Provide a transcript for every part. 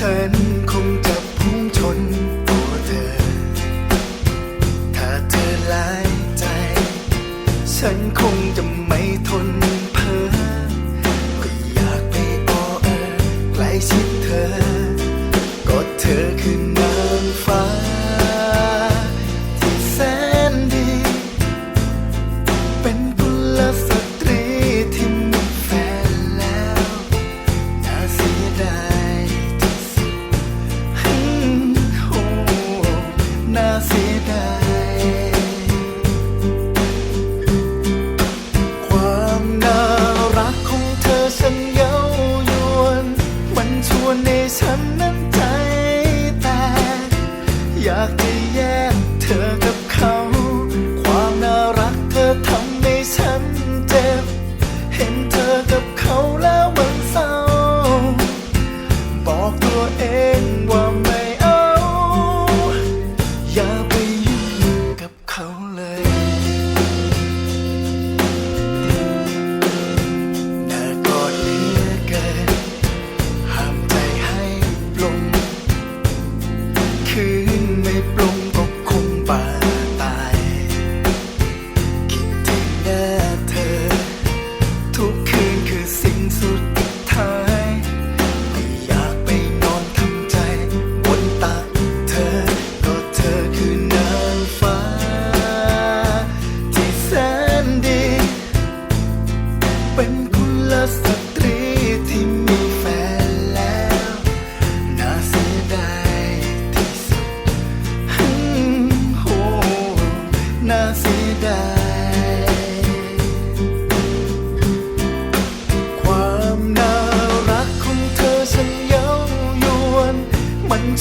ฉันคงจะพุ่งชนตัวเธอ ถ้าเธอหลายใจ ฉันคงจะไม่ทนเพ้อ que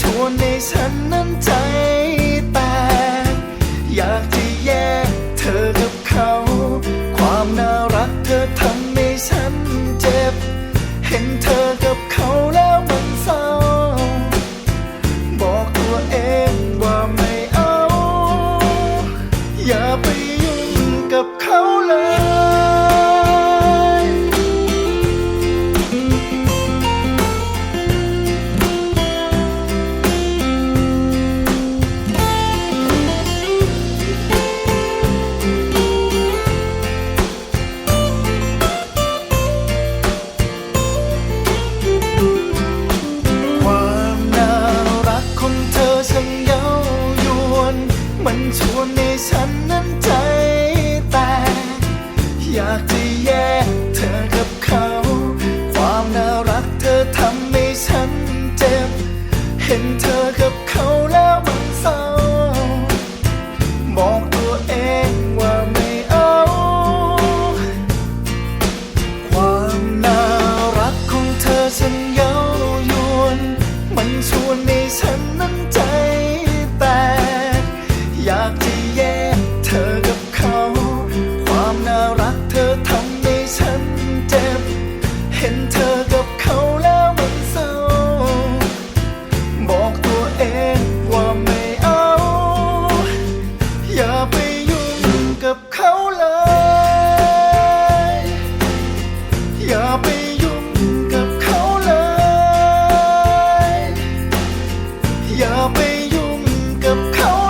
ชวนในฉันนั้นใจแตกอยากจะแยกเธอกับเขา ความน่ารักเธอทำให้ฉันเจ็บ เห็นเธอกับเขาแล้ว นในฉันนั้นใจแตกอยากจะแยกเธอกับเขา ความน่ารักเธอทำให้ฉันเจ็บ เห็นเธอกับเขาแล้วมันเศร้า บอกตัวเองว่าไม่เอา ความน่ารักของเธอฉันเย้ายวน มันชวน come.